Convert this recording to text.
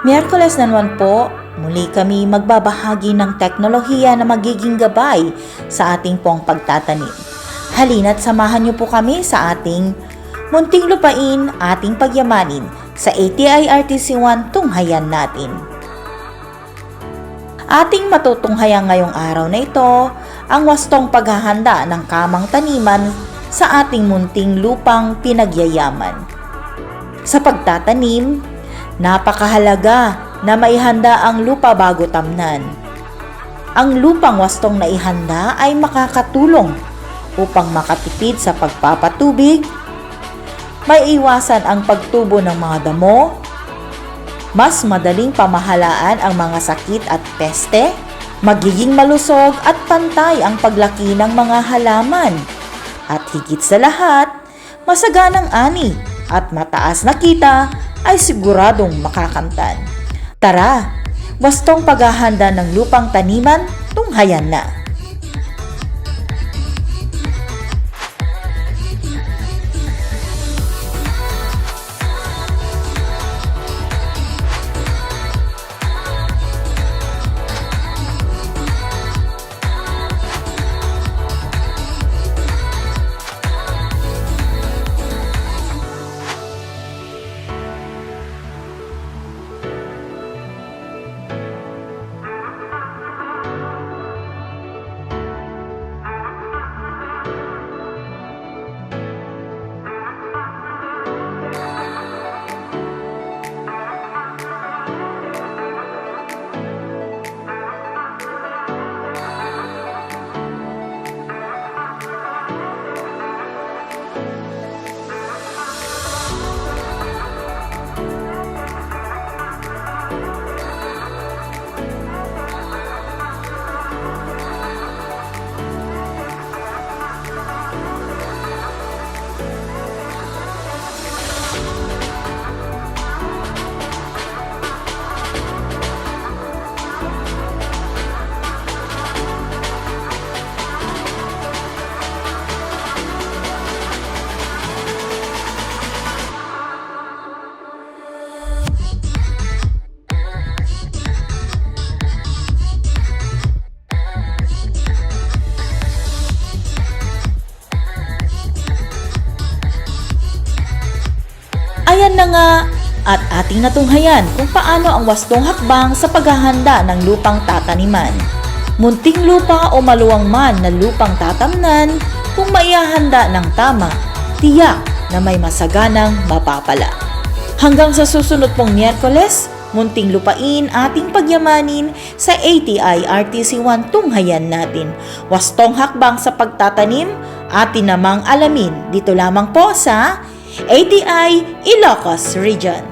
Miyerkules na naman po, muli kami magbabahagi ng teknolohiya na magiging gabay sa ating pong pagtatanim. Halina't samahan niyo po kami sa ating munting lupain, ating pagyamanin sa ATI RTC1 tunghayan natin. Ating matutunghayan ngayong araw na ito ang wastong paghahanda ng kamang taniman sa ating munting lupang pinagyayaman. Sa pagtatanim, napakahalaga na maihanda ang lupa bago tamnan. Ang lupang wastong naihanda ay makakatulong upang makatipid sa pagpapatubig, maiiwasan ang pagtubo ng mga damo, mas madaling pamahalaan ang mga sakit at peste, magiging malusog at pantay ang paglaki ng mga halaman. At higit sa lahat, masaganang ani at mataas na kita ay siguradong makakamtan. Tara, wastong paghahanda ng lupang taniman, tunghayan na. Ayan na nga at ating natunghayan kung paano ang wastong hakbang sa paghahanda ng lupang tataniman. Munting lupa o maluwang man na lupang tatamnan, kung maihahanda ng tama, tiyak na may masaganang mapapala. Hanggang sa susunod pong Miyerkules, munting lupain ating pagyamanin sa ATI RTC1 tunghayan natin. Wastong hakbang sa pagtatanim, atin namang alamin dito lamang po sa ATI Ilocos Region.